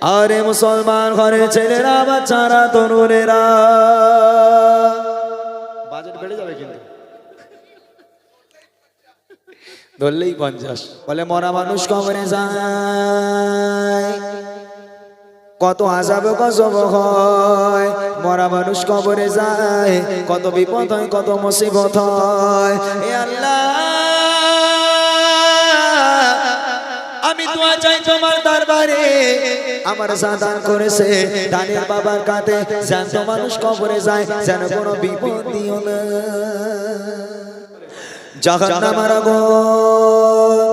আরে মুসলমান ঘরে ছেলেরা, বাচ্চারা, তরুণেরা। বাজেট বেড়ে যাবে কিন্তু। ধরলেই পঞ্চাশ। বলে, মরা মানুষ কবরে যায়। কত আজাব কসব হয় মরা মানুষ কবরে যায়। কত বিপদ হয়, কত মুসিবত হয়। আল্লাহ। চাই তোমার দরবারে। আমার সাদান করেছে দানের বাবার কাতে জ্যান্ত মানুষ কবরে যায়, যেন কোনো বিপদ না না। আমার আগুন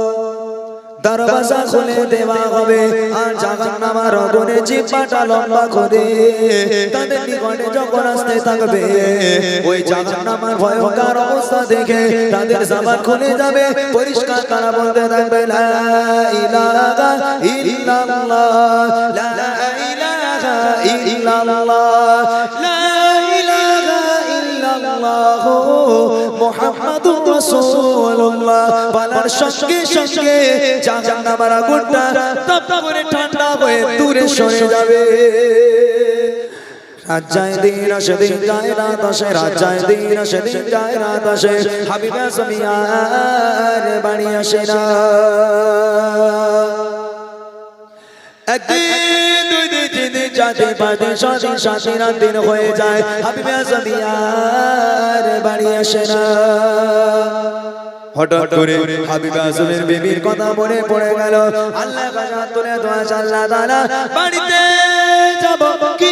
দরওয়াজা খুলে দেওয়া হবে। আর জাহান্নামার আগুনে জিহ্বাটা লম্বা করে তাদের নিকটে যখন আসতে থাকবে, ওই জাহান্নামার ভয়ঙ্কর অবস্থা দেখে তাদের জবান খুলে যাবে। পরিষ্কার তারা বলতে থাকবে, লা ইলাহা ইল্লাল্লাহ, লা ইলাহা ইল্লাল্লাহ, লা ইলাহা ইল্লাল্লাহ, মুহাম্মাদুর রাসূলুল্লাহ বলার সঙ্গে সঙ্গে জাহান্নামের আগুনটা তপ করে ঠান্ডা হয়ে দূরে সরে যাবে। রাজ্জায় দিন আসে, দিন যায়, রাত আসে রাজ্জায় দিন আসে, দিন যায়, রাত আসে। হাবিবা সমিয়ার বাড়ি আসে না। হয়ে যায়। হাবিবে বাড়ি আসে না। হঠাৎ করে হাবিবা বেবির কথা মনে পড়ে গেল। আল্লাহ তুলে দোয়া আল্লাহ তাআলা বাড়িতে যাব কি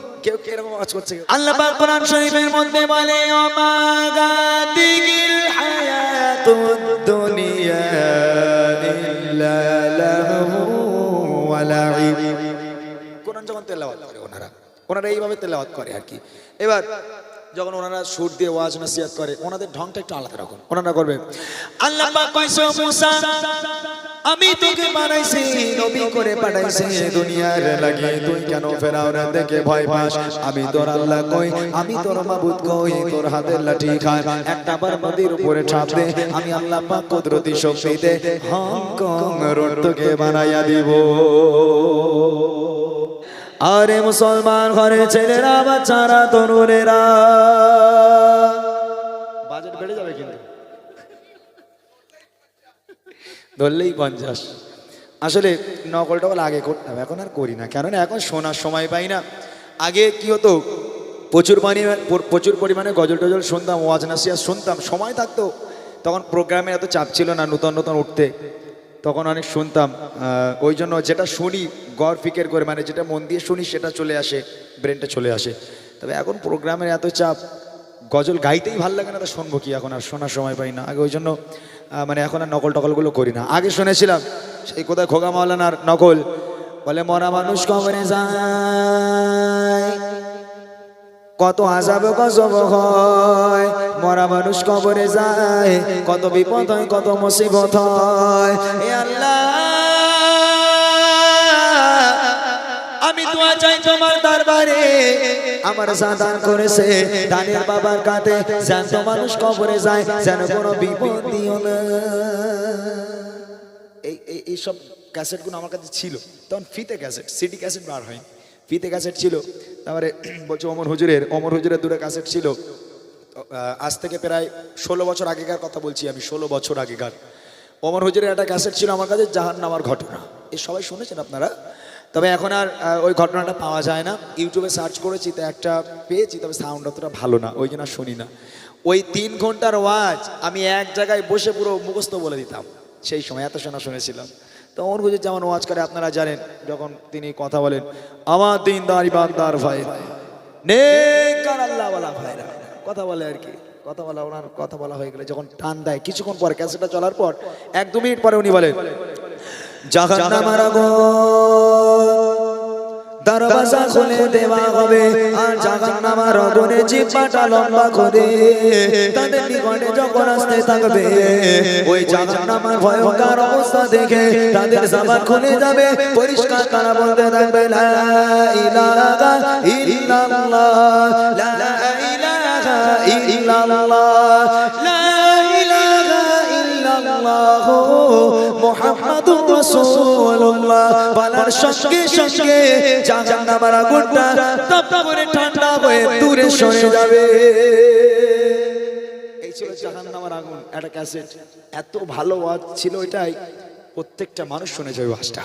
কেউ কে এরকম আওয়াজ করছে? আল্লাহ পাক কোরআন শরীফের মধ্যে বলে অমাগাদিগিল হায়াতুদ দুনিয়া ইল্লা লাহু ওয়া লাইব কোরআন যখন তেলাওয়াত করে ওনারা ওনারা এইভাবে তেলাওয়াত করে আর কি। এবার যখন ওনারা সুর দিয়ে ওয়াজ নসিহত করে ওনাদের ঢংটা একটু আলাদা রকম। ওনারা করবে আল্লাহ পাক কইছো মুসা আমি তোকে বানাইছি নবী করে পাঠাইছি দুনিয়ার লাগে তুই কেন ফেরাউনা দেখে ভয় পাস? আমি তোর আল্লাহ কই আমি তোর মাবুদ কই তোর হাতের লাঠি খায়। একটা বার নদীর উপরে ছাপ দে আমি আল্লাহ পাক কুদরতি শক্তিতে হংকং রোড তোকে বানাইয়া দিব। আরে মুসলমান ঘরে ছেলেরা বাচ্চারা তরুণেরা। ধরলেই পঞ্চাশ। আসলে নকল টকল আগে করতাম, এখন আর করি না। কেননা এখন শোনার সময় পাই না। আগে কি হতো, প্রচুর পরিমাণে প্রচুর পরিমাণে গজল টজল শুনতাম, ওয়াজ নাসিয়া শুনতাম, সময় থাকতো। তখন প্রোগ্রামে এত চাপ ছিল না, নতুন নতুন উঠতে। তখন অনেক শুনতাম। ওই জন্য যেটা শুনি, গড় ফিকের করে মানে যেটা মন দিয়ে শুনি, সেটা চলে আসে ব্রেনটা চলে আসে। তবে এখন প্রোগ্রামের এত চাপ, গজল গাইতেই ভালো লাগে না, তা শুনব কি এখন? আর শোনার সময় পাই না। আগে ওই জন্য মানে এখন আর নকল টকলগুলো করি না। আগে শুনেছিলাম, সেই কোথায় খোকা মাওলানার নকল? বলে, মরা মানুষ কবরে যায়, কত আজাব কসব হয়। মরা মানুষ কবরে যায়, কত বিপদ হয়, কত মুসিবত হয়। আল্লাহ, আমি দোয়া চাই তোমার দরবারে। আমার সাদান করেছে। দানের বাবার কাতে জ্যান্ত মানুষ কবরে যায়, যেন কোনো বিপদ এই, এই- এই সব ক্যাসেটগুলো আমার কাছে ছিল। তখন ফিতে ক্যাসেট, সিডি ক্যাসেট বার হয় ফিতে ক্যাসেট ছিল। তারপরে বলছে অমর হুজুরের অমর হুজুরের দুটো ক্যাসেট ছিল। আজ থেকে প্রায় ষোলো বছর আগেকার কথা বলছি আমি, ষোলো বছর আগেকার। অমর হুজুরের একটা ক্যাসেট ছিল আমার কাছে জাহান নামার ঘটনা। এ সবাই শুনেছেন আপনারা? তবে এখন আর ওই ঘটনাটা পাওয়া যায় না। ইউটিউবে সার্চ করেছি, তো একটা পেয়েছি, তবে সাউন্ড অতটা ভালো না, ওই জন্য শুনি না। ওই তিন ঘণ্টার ওয়াজ আমি এক জায়গায় বসে পুরো মুখস্থ বলে দিতাম, সেই সময় এত শোনা শুনেছিলাম। তো অমর হুজুর যেমন ওয়াজ করে, আপনারা জানেন, যখন তিনি কথা বলেন, আমার দিনদার ইবানদার ভাই নেকার আল্লাহওয়ালা ভাইরা। কথা বলে আর কি, কথা বলা, ওনার কথা বলা হয়ে গেলে যখন টান দেয়, কিছুক্ষণ পরে ক্যাসেটটা চলার পর, এক দু মিনিট পরে উনি বলেন জাহান্নামার দরওয়াজা খুলে দেওয়া হবে আর জাহান্নামার আগুনে জিহ্বাটা লম্বা করে তাদের নিকটে যখন আসতে থাকবে, ওই জাহান্নামার ভয়ঙ্কর অবস্থা দেখে তাদের জবান খুলে যাবে। পরিষ্কার তারা বলতে থাকবে, লা ইলাহা ইল্লাল্লাহ, লা ইলাহা ইল্লাল্লাহ যাবে। একটা ক্যাসেট। এত ভালো ওয়াজ ছিল এটাই, প্রত্যেকটা মানুষ শুনেছে ওই ওয়াজটা।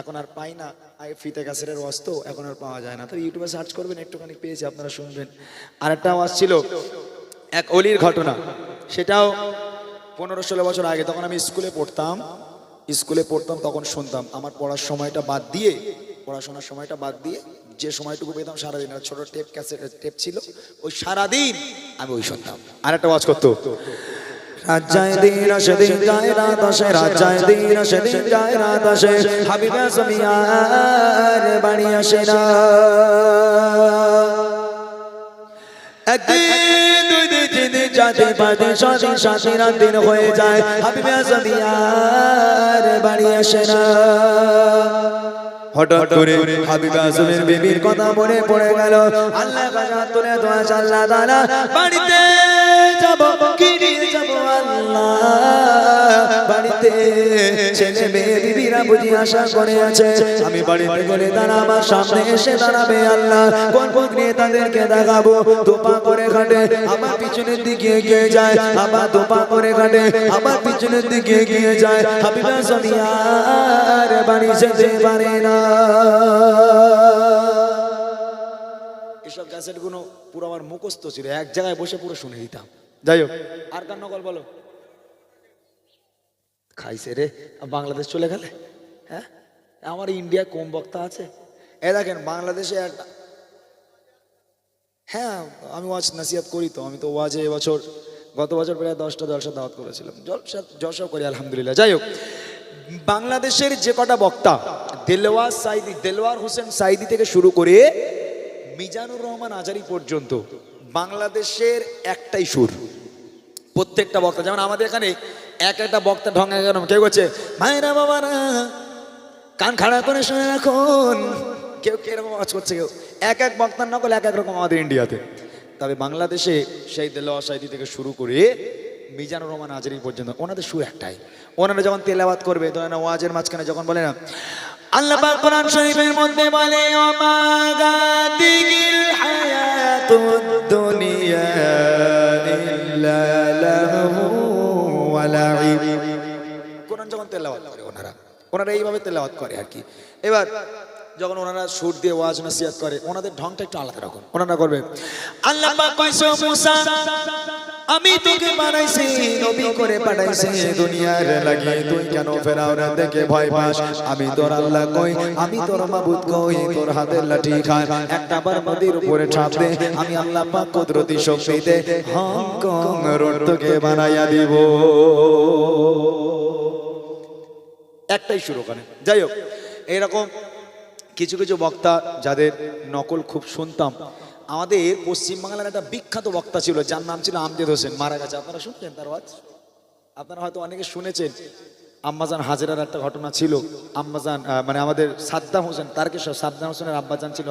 এখন আর পাই না ফিতে ক্যাসেটের ওয়াজ তো, এখন আর পাওয়া যায় না। তো ইউটিউবে সার্চ করবেন, একটুখানি পেয়েছি, আপনারা শুনবেন। আর একটা ওয়াজ ছিল, এক অলির ঘটনা। সেটাও পনেরো ষোলো বছর আগে তখন আমি স্কুলে পড়তাম। স্কুলে পড়তাম, তখন শুনতাম। আমার পড়ার সময়টা বাদ দিয়ে, পড়াশোনার সময়টা বাদ দিয়ে যে সময়টুকু পেতাম সারাদিন, আর ছোট টেপ ক্যাসেট, টেপ ছিল, ওই সারাদিন আমি ওই শুনতাম। আর একটা ওয়াজ করতো। যায় রাত রাত একদিন তিন দিন চার সাথে সাথে আট দিন হয়ে যায় হাবিবে আসাদিয়ার বাড়ি আসে না। হঠাৎ করে হাবিবা আজমের বিবির কথা মনে পড়ে গেল। আল্লাহ তুলে দোয়া আল্লাহ তাআলা বাড়িতে যাব কি নিয়ে যাব আল্লাহ। বাড়িতে ছেলে মেয়ে বিবিরা বুঝি আশা করে আছে। আমি বাড়িতে গেলে তারা আমার সামনে এসে দাঁড়াবে আল্লাহ। কোন কোন নিয়ে তাদেরকে দেখাবো। দোপা করে ঘাটে আমার পিছনের দিকে এগিয়ে যায়। আবার দোপা করে ঘাটে আমার পিছনের দিকে এগিয়ে যায়। হাবিবা সমিয়ার বাড়ি যেতে পারে না। এসব ক্যাসেটগুলো পুরো আমার মুখস্থ ছিল এক জায়গায় বসে পুরো শুনে দিতাম যাই হোক। আর কার নকল বলো? খাইছে রে বাংলাদেশ চলে গেলে? হ্যাঁ? আমার ইন্ডিয়া কম বক্তা আছে। এ দেখেন বাংলাদেশে একটা হ্যাঁ আমি ওয়াজ নাসিহাত করি তো আমি তো ওয়াজে এবছর গত বছর প্রায় দশটা দশটা দাওয়াত করেছিলাম। জলসা জলসাও করি আলহামদুলিল্লাহ। যাই হোক বাংলাদেশের যে কটা বক্তা, দেলোয়ার সাইদি, দেলোয়ার হোসেন সাইদি থেকে শুরু করে মিজানুর রহমান আজারি পর্যন্ত বাংলাদেশের একটাই সুর, প্রত্যেকটা বক্তা। যেমন আমাদের এখানে এক একটা বক্তা ঢঙ্গা কেন কেউ করছে ভাইরা বাবারা, কান খাড়া করে শুনে রাখুন কেউ কীরকম আওয়াজ করছে কেউ। এক এক বক্তার নকল এক এক রকম আমাদের ইন্ডিয়াতে। তবে বাংলাদেশে সেই দেলোয়া সাইদি থেকে শুরু করে মিজানুর রহমান আজরি পর্যন্ত, ওনাদের সুর একটাই। ওনারা যখন তেলাওয়াত করবে, ধরেন ওয়াজের মাঝখানে যখন বলে না, আল্লাহ পাক কোরআন শরীফের মধ্যে বলে, ওমা গাদিগিল হায়াতুদ দুনিয়া ইল্লা লাহু ওয়া কোরআন যখন তেলাওয়াত করে ওনারা ওনারা এইভাবে তেলাওয়াত করে আর কি। এবার যখন ওনারা সুর দিয়ে ওয়াজ নসিহত করে, ওনাদের ঢংটা একটু আলাদা রকম। ওনারা করবে আল্লাহ পাক কইছো মুসা আমি তোকে বানাইছি, নবী করে পাঠাইছি দুনিয়ার লাগি তুই কেন ফেরাউনের দেখে ভয় পাস? আমি তোর আল্লাহ কই, আমি তোর মাবুদ কই, তোর হাতের লাঠি খায়। একটা বার নদীর উপরে ছাপ দে, আমি আল্লাহ পাক কুদরতি শক্তিতে হংকং রোড তোকে বানাইয়া দিব। একটাই শুরু করে যাই হোক, এইরকম কিছু কিছু বক্তা, যাদের নকল খুব শুনতাম আমাদের পশ্চিমবাংলার একটা বিখ্যাত বক্তা ছিল, যার নাম ছিল আমজেদ হোসেন। মারা গেছে। আপনারা শুনছেন তার ওয়াজ আপনারা হয়তো অনেকে শুনেছেন, আম্মাজান হাজেরার একটা ঘটনা ছিল। আম্মাজান মানে আমাদের সাদ্দাম হোসেন তারকেশ্বর সাদ্দাম হোসেনের আব্বাজান ছিল?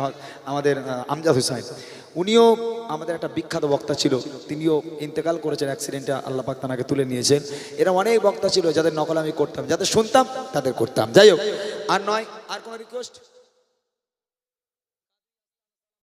আমাদের আমজাদ হোসেন উনিও আমাদের একটা বিখ্যাত বক্তা ছিল। তিনিও ইন্তেকাল করেছেন অ্যাক্সিডেন্টে, আল্লাহ পাক তানাকে তুলে নিয়েছেন। এরা অনেক বক্তা ছিল, যাদের নকল আমি করতাম, যাদের শুনতাম, তাদের করতাম। যাই হোক, আর নয়, আর কোনো রিকোয়েস্ট